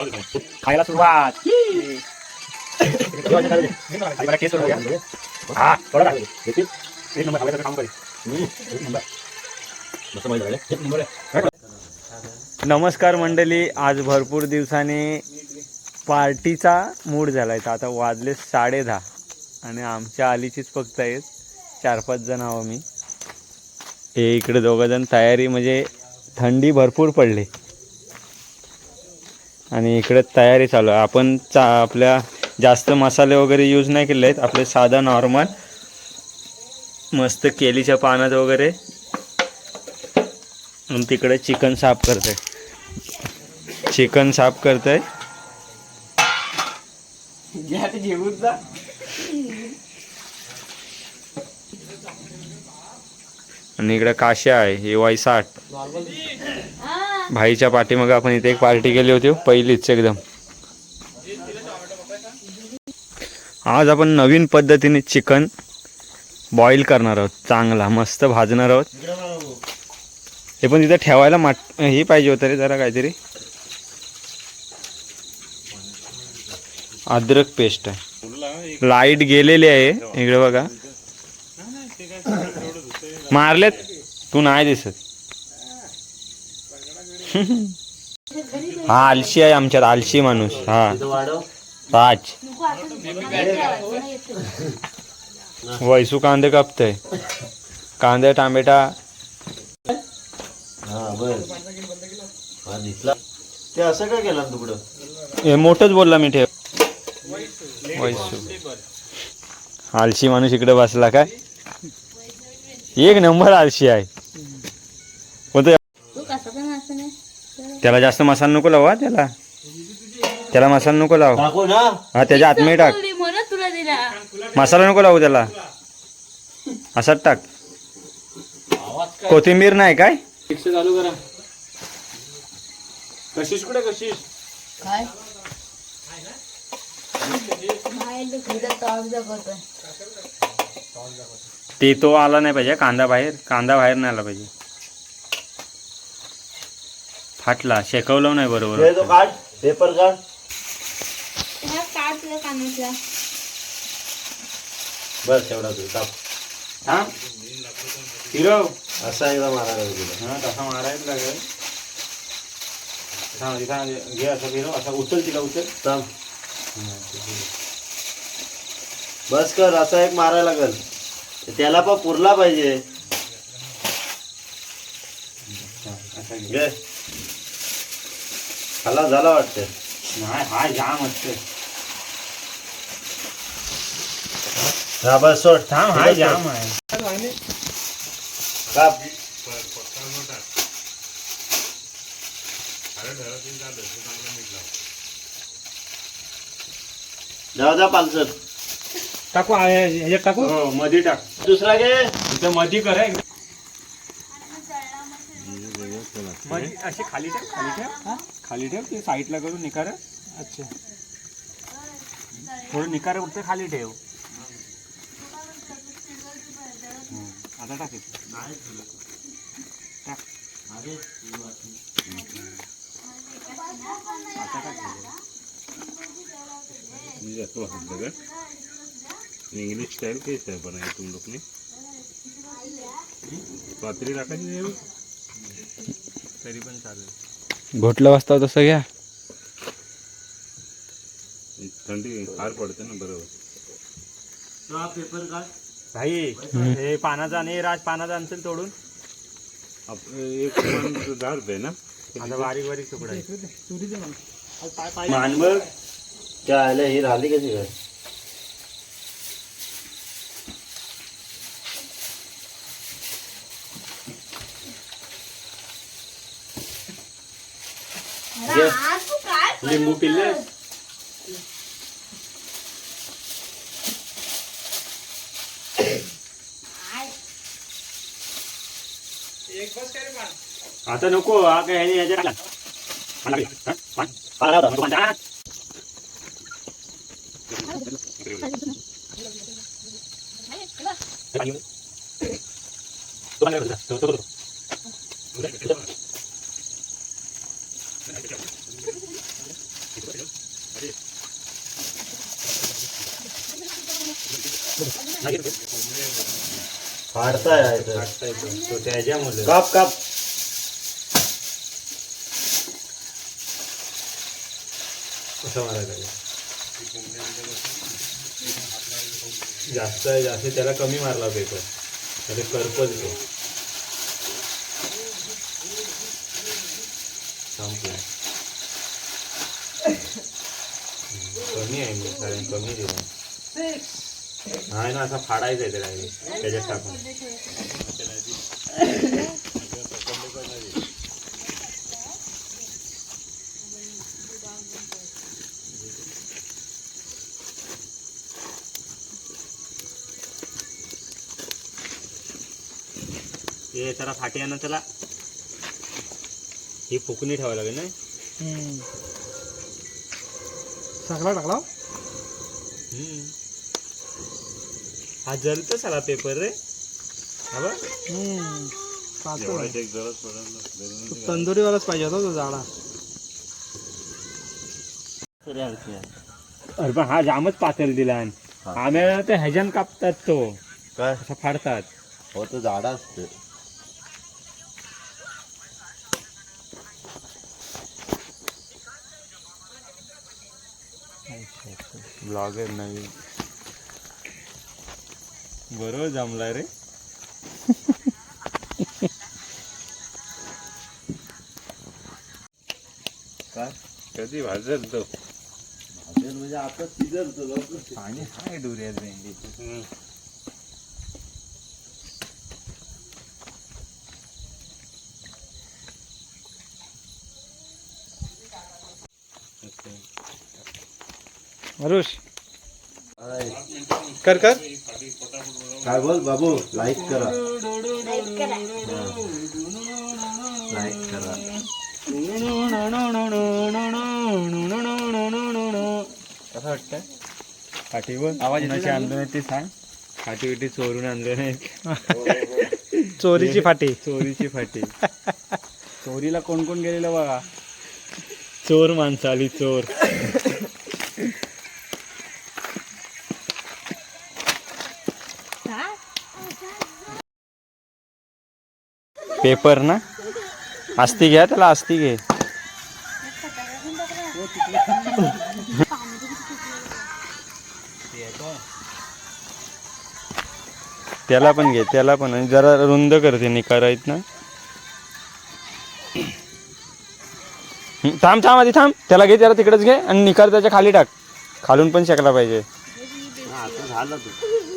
खायला सुरुवात केस हा थोडा टाकले. येतील. एक नंबर खायला काम करेल एक नंबर मस्त मजा झाली. एक नंबर आहे. नमस्कार मंडळी आज भरपूर दिवसांनी पार्टीचा मूड झाला आहे आता वाजले साडे दहा आणि आमच्या आलीचीच फक्त आहेत चार पाच जण आहो मी हे इकडे दोघंजण तयारी म्हणजे थंडी भरपूर पडली आणि इकडे तयारी चालू आहे. आपण चा आपल्या जास्त मसाले वगैरे यूज नाही केले आहेत. आपले साधा नॉर्मल मस्त केलीच्या पानात वगैरे. आणि तिकडे चिकन साफ करते चिकन साफ करतंय. आणि इकडे काश्या आहे. हे वैसाठ. भाईच्या पाठीमागं आपण इथे एक पार्टी केली होती पहिलीच एकदम. आज आपण नवीन पद्धतीने चिकन बॉईल करणार आहोत चांगला मस्त भाजणार आहोत. हे पण तिथं ठेवायला माट हे पाहिजे होतं रे जरा काहीतरी. अद्रक पेस्ट आहे. लाइट गेलेली आहे इकडे बघा. मारलेत? तू नाही दिसत. हा आलशी आहे आमच्यात आलशी माणूस हा. राज वैसू कांदे कापतय. कांदे टामेटा. ते असं काय केलं तुकडं? हे मोठंच बोलला मी ठेव. वैसू. आलशी माणूस इकडे बसला काय एक नंबर आलशी आहे कोणतं तू कसा पण असं नाही त्याला जास्त मसाला नको लावा त्याला. त्याला मसाला नको लाव. हा त्याच्या आतमध्ये टाक. मसाला नको लावू त्याला. असाच टाक. कोथिंबीर नाही काय? चालू करा. कशीच कुठे कशीच काय? ते तो आला नाही पाहिजे कांदा बाहेर कांदा बाहेर नाही आला पाहिजे. फाटला शेकवलं नाही हे तो बरोबर काढ पेपर काढ. ह्या काढ तुझ्या कानातला. बस एवढा तू टाक हा? हिरो? असा एकदा मारायला तुला. हा तसा मारायला लागेल. थांब, इथं घे असं हिरो असं उचल तिला उचल. थांब. बस कर असा एक मारायला लागल. त्याला पण पुरला पाहिजे. असं घे. घे. खाला झाला वाटतं? नाही हा जाम असते हा बस सोड थांब हा जाम आहे. काप जाऊ पालसर टाकू ह्याच्यात टाकू? हो मध्ये टाक. दुसरा घे. इथं मध्ये कर हे. मध्ये अशी खाली ठेव खाली ठेव खाली ठेव ते साईडला करून निकार. अच्छा. थोडं निकार उठतं खाली ठेव. आता टाक. टाक. आता टाक. इंग्लिश स्टाइल कैसा है बनाया तुम लोग ने पात्री टाकायची तरी पण चालेल. घोटलं वाजता तसं घ्या. थंडी फार पडते ना बरोबर. हा पेपर काढ. भाई हे पानाचा आणि राज पानाचा आणसेल तोडून? एक दहा रुपये ना. आता बारीक बारीक तुकडा आहे. मान बघ त्या आल्या ही राहिली कशी काय घे. आज तू काय लिंबू पिल्ले आता नको हा काय ह्याने ह्याच्या टाकला. पान टाकली. हा? पान? पान लावता. नको पान टाक. हे पाणी घेऊन. तो पान काय करतो? तो- तो- तो- तो. नाही घेतो. फाडताय. आहे तर. काढता येतो तो त्याच्यामुळे. काप काप. कसं मारायला जास्त आहे जास्त त्याला कमी मारला पेपर त्याला करपल तो. संपला. कमी आहे मी कारण कमी दिला. नाही ना असा फाडायचा आहे त्याला त्याच्यात टाकून. हे त्याला फाटी आणा त्याला ही फुकणी ठेवावी लागेल ना सगळा टाकला? हम्म. हा जलतो सारा पेपर रे. हा बघ. तंदुरीवालाच पाहिजे होता तो तरी आहे. अरे पण हा जामच पातळ दिला आम्हाला ते ह्याच्यान कापतात तो. काय? असं फाडतात. हो तो झाडा असते ब्लॉगर नवीन बरोबर जमलाय रे. काय? कधी भाजल तो? भाजेल म्हणजे आता सीझन तो लवकर. पाणी हाय डुऱ्यात भेंडी. आहे. कर कर. काय बोल बाबू? लाईक करा. लाईक करा. लाईक करा. कसं वाटतं काठीवर आवाज आणलं नाही ते सांग. काठी बिठी चोरून आणलं नाही. चोरीची फाटी. चोरीची फाटी. चोरीला कोण कोण गेलेलं बघा? चोर माणसं आली चोर. पेपर ना? आस्ती घ्या त्याला आस्ती घे. त्याला पण घे त्याला पण. आणि जरा रुंद करते निकारा आहेत ना. थांब थांब आधी थांब. त्याला घे त्याला तिकडेच घे आणि निकार त्याच्याखाली टाक. खालून पण शकला पाहिजे.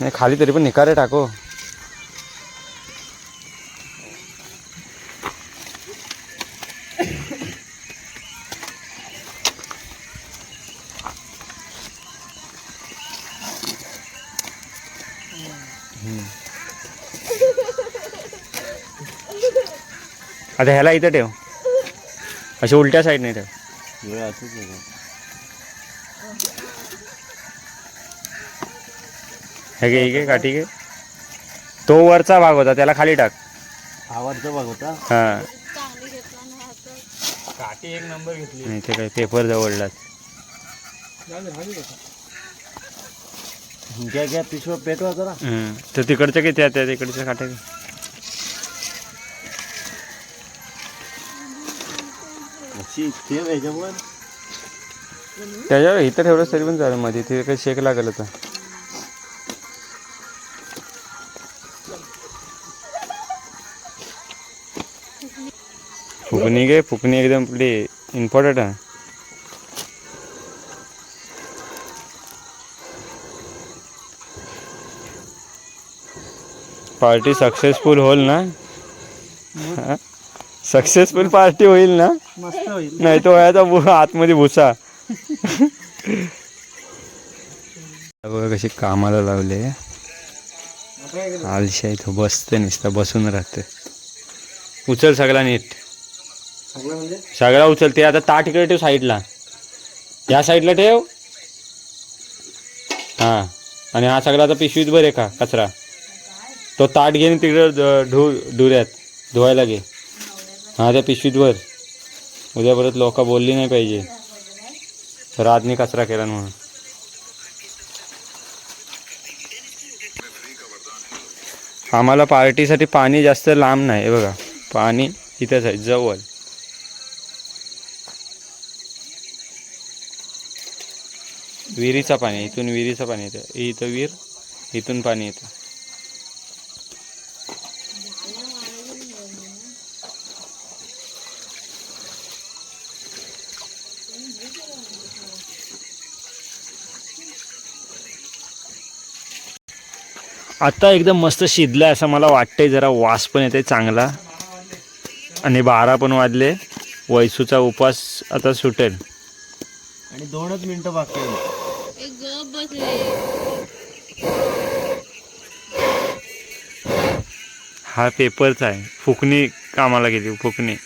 नाही खाली तरी पण निकारे टाको हो. आता ह्याला इथं ठेव. अशा उलट्या साईडने ठेव? हे घे हे घे काठी घे. तो वरचा भाग होता त्याला खाली टाक. होता हा चांगली घेतला ना आता काठी एक नंबर घेतली. नाही ते काय पेपर जवळलाच घ्या घ्या पिशवा पेटवा जरा. हं. तर तिकडच्या की त्या तिकडच्या काट्या ठेव त्याच्यावर इथं ठेवलं तरी पण चालेल मध्ये ते काही शेक लागेल आता. फुकणी घे फुकणी एकदम आपली इम्पॉर्टंट आहे. पार्टी सक्सेसफुल होल ना? सक्सेसफुल पार्टी होईल ना? मस्त होईल. नाही तो व्हायचा भु- आतमध्ये भुसा. बघा कशी कामाला लावले. आलशा इथं बसते नुसतं बसून राहते उचल सगळा नीट. सगळं म्हणजे? सगळा उचल ते आता ताट इकडे ठेव साईडला. या साईडला ठेव. हा. आणि हा सगळा आता पिशवीत भर आहे का कचरा? तो ताट घेऊन तिकडे ध- धु धुऱ्यात धुवायला घे. हा त्या पिशवीत भर उद्या परत लोक बोलली नाही पाहिजे. रातने कचरा केला म्हणून. आम्हाला पार्टीसाठी पाणी जास्त लांब नाही बघा. पाणी इथंच आहे जवळ. विहिरीचं पाणी इथून विहिरीचं पाणी येतं. इथं विहीर इथून पाणी येतं. आता एकदम मस्त शिजलाय असं मला वाटतंय. जरा वास पण येते चांगला. आणि बारा पण वाजले. वैसूचा उपवास आता सुटेल. आणि दोनच मिनिटं बाकी आहे. एक गप बसले. हा पेपरचा आहे. फुकणी कामाला गेली फुकणी.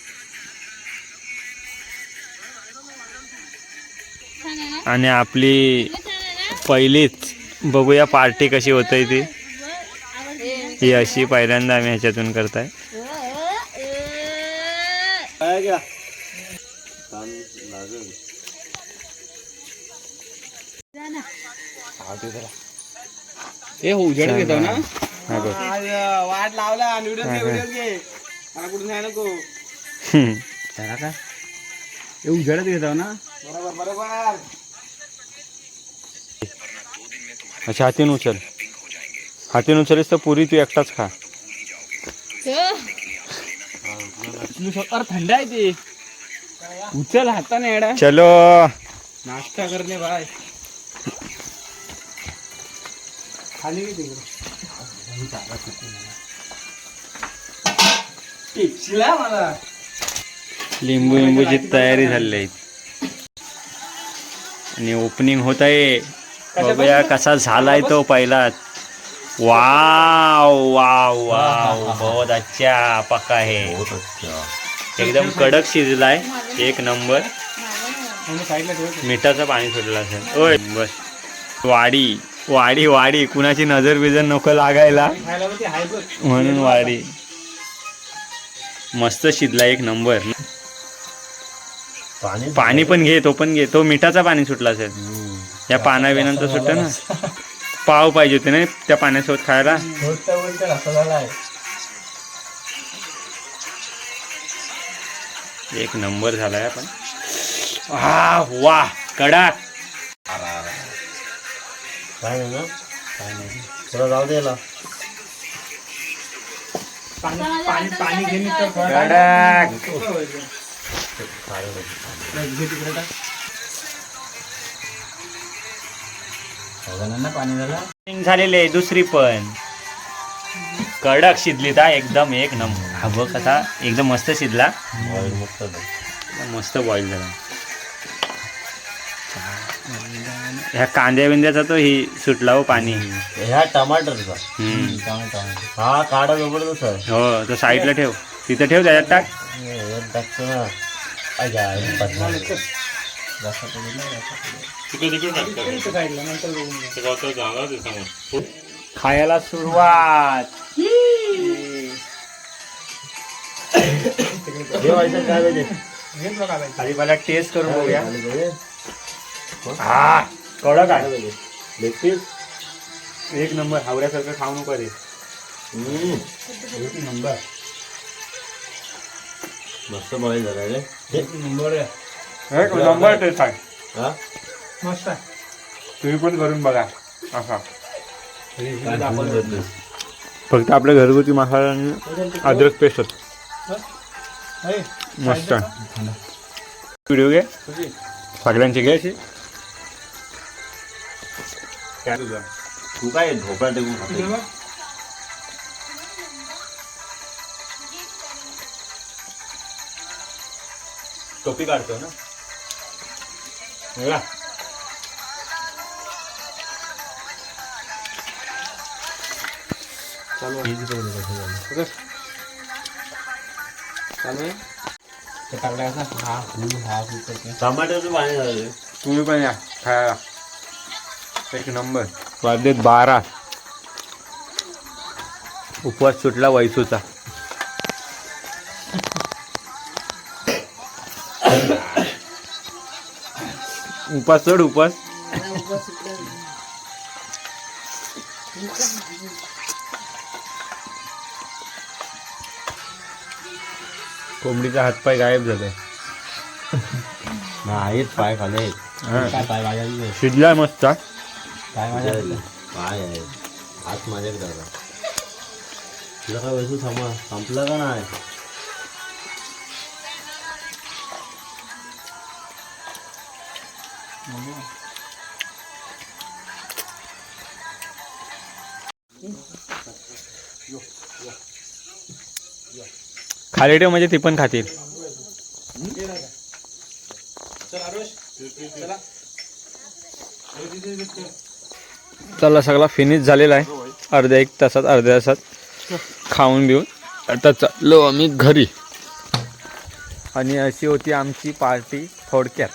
आहे आणि आपली आहे पहिलीच बघूया पार्टी कशी होतंय ती. आवडते ही अशी पहिल्यांदा आम्ही ह्याच्यातून करताय. हे उजेड घेतो ना? वाट लावला. व्हिडिओ घे व्हिडिओ घे. मला कुठून नाही नको. हे उजेडच घेतो ना? बरोबर बरोबर. अच्छा हातीन उचल. हातीन उचलीस तर पुरी तू एकटाच खा. थंड आहे ते. उचल हाताने एडा चलो. नाश्ता करणे बाय. खाली मला. लिंबू लिंबूची तयारी झाली आहे. आणि ओपनिंग होत आहे. बघूया कसा झालाय तो पहिला वाव वाव वाव. बहुत अच्छा पक्का आहे. एकदम कडक शिजलाय एक नंबर. मिठाचं पाणी सुटलं असेल. ओय बस. वाडी वाडी वाडी. कुणाची नजर बिजर नको लागायला. म्हणून वाडी. मस्त शिजला एक नंबर. पाणी पाणी पण घे तो पण घे. तो मिठाचा पाणी सुटला असेल. या पाण्याविनंतर सुटतं ना. पाव पाहिजे होते ना त्या पाण्यासोबत खायला एक नंबर झालाय आपण आ वा कडक काय नाही ना काय नाही थोडं जाऊ दे याला पाणी पाणी टाक. झालेले दुसरी पण. कडक शिजली ता एकदम एक नंबर हा बघ कसा एकदम मस्त शिजला. मस्त. मस्त बॉईल झाला. ह्या कांद्या बिंद्याचा तो ही सुटला हो पाणी. ह्या टमाटरचा. हा काढा जबरदस्त आहे. हो तो साईडला ठेव. तिथं ठेव त्याच्यात टाक. हे टाकतो ना. हे. जास्त पडलं नाही, जास्त पडलं. इथं साईडला नंतर बघून घ्या. खायला सुरुवात हे काय पाहिजे हेच बघा बाई. आधी मला टेस्ट करून बघूया? हा कडक आहे पाहिजे? लेग पीस एक नंबर हावऱ्यासारखं खाऊ नको रे नंबर मस्त बॉईल झाला रे एक नंबर टेस्ट आहे. हा? मस्त आहे. तुम्ही पण करून बघा. असा. काय? फक्त आपल्या घरगुती मसाला आणि अद्रक पेस्ट हे, मस्त व्हिडिओ घे. सगळ्यांची घे अशी. तू काय ढोकळा टेकून. टोपी काढतो ना? बघा. चालू आहे? ते? हा फुल हा फुल करते. टमाटरचं पाणी झालं रे तुम्ही पण या खायला एक नंबर वाजलेत बारा उपवास सुटला वैसूचा उपास चढ उपास. कोंबडीचा हातपाय गायब झाला. आहेत पाय खाले. काय पाय माझ्या शिजलाय मस्त. पाय माझ्या पाय आहे. हात तुला काय वस्तू थांबा संपला का नाही? खाली ठेव म्हणजे ती पण खातील. चला सगळा फिनिश झालेला आहे. अर्ध्या एक तासात अर्ध्या तासात खाऊन बिऊन आता चाललो आम्ही घरी. आणि अशी होती आमची पार्टी थोडक्यात.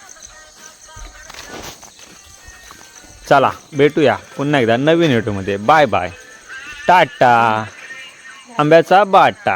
चला भेटूया पुन्हा एकदा नवीन व्हिडिओमध्ये बाय बाय. टाटा. आंब्याचा बाटा.